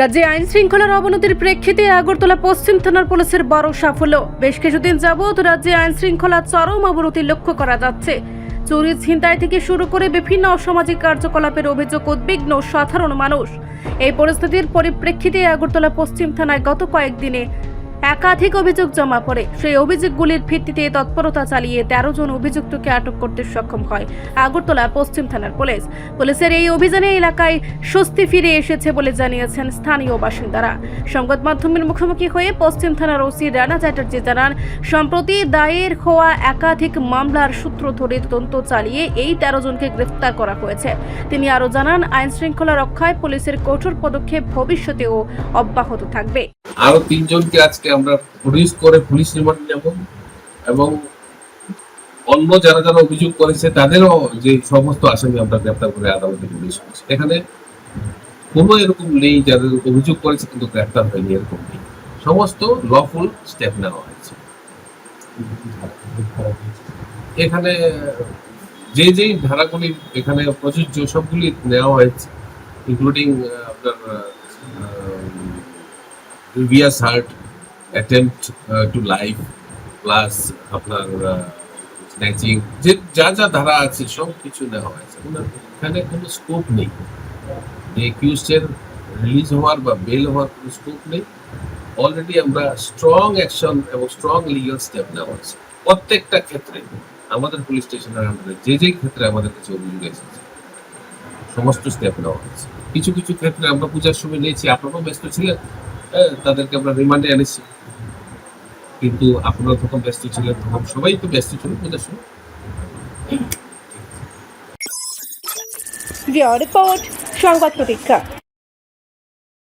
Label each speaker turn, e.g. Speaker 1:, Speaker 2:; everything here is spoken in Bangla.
Speaker 1: রাজ্যে আইন শৃঙ্খলার অবনতির প্রেক্ষিতে আগরতলা পশ্চিম থানার পুলিশের বড় সাফল্য। বেশ কিছুদিন যাবৎ রাজ্যে আইন শৃঙ্খলা চরম অবনতি লক্ষ্য করা যাচ্ছে। চুরি ছিনতাই থেকে শুরু করে বিভিন্ন অসামাজিক কার্যকলাপের অভিযোগ উদ্বিগ্ন সাধারণ মানুষ। এই পরিস্থিতির পরিপ্রেক্ষিতে আগরতলা পশ্চিম থানায় গত কয়েকদিনে একাধিক অভিযোগ জমা পড়ে। সেই অভিযোগগুলির ভিত্তিতে তৎপরতা চালিয়ে তেরো জন অভিযুক্তকে আটক করতে সক্ষম হয় আগরতলা পশ্চিম থানার পুলিশ। পুলিশের এই অভিযানে এলাকায় স্বস্তি ফিরে এসেছে বলে জানিয়েছেন স্থানীয় বাসিন্দারা। সংবাদ মাধ্যমের মুখোমুখি হয়ে পশ্চিম থানার ওসি রানা চ্যাটার্জি জানান, সম্প্রতি দায়ের হওয়া একাধিক মামলার সূত্র ধরে তদন্ত চালিয়ে এই তেরো জনকে গ্রেফতার করা হয়েছে। তিনি আরও জানান আইন শৃঙ্খলা রক্ষায় পুলিশের কঠোর পদক্ষেপ ভবিষ্যতেও অব্যাহত থাকবে।
Speaker 2: আরও তিনজনকে আজকে আমরা পুলিশ করে পুলিশ রিমান্ড নেব এবং অন্য যারা যারা অভিযোগ করেছে তাদেরও যে সমস্ত আসামি আমরা গ্রেপ্তার করে আদালতে পুলিশ করেছি এখানে কোনো এরকম নেই যাদের অভিযোগ করেছে কিন্তু গ্রেপ্তার হয়নি এরকম নেই সমস্ত লফুল স্টেপ নেওয়া হয়েছে এখানে যে যে ধারাগুলি এখানে প্রযোজ্য সবগুলি নেওয়া হয়েছে ইনক্লুডিং আপনার previous hurt, uh, to life, plus আপনার স্ন্যাচিং যে যা যা ধারা আছে সব কিছু নেওয়া হয়েছে এখানে কোনো স্কোপ নেই। একিউজের রিলিজ হওয়ার বা বেল হওয়ার কোনো স্কোপ নেই। অলরেডি আমরা স্ট্রং অ্যাকশন এবং স্ট্রং লিগাল স্টেপ নেওয়া হয়েছে প্রত্যেকটা ক্ষেত্রে আমাদের পুলিশ স্টেশনের আন্ডারে যে যে ক্ষেত্রে আমাদের কাছে অভিযোগ এসেছে সমস্ত স্টেপ নেওয়া হয়েছে কিছু কিছু ক্ষেত্রে আমরা পূজার সময় নিয়েছি আপনারাও ব্যস্ত ছিলেন। তাদেরকে আমরা রিমান্ডে এনেছি। কিন্তু আপনারা তখন ব্যস্ত ছিলেন, তখন সবাই তো ব্যস্ত ছিল পূজার
Speaker 1: রিপোর্ট, সংবাদ প্রতীক্ষা।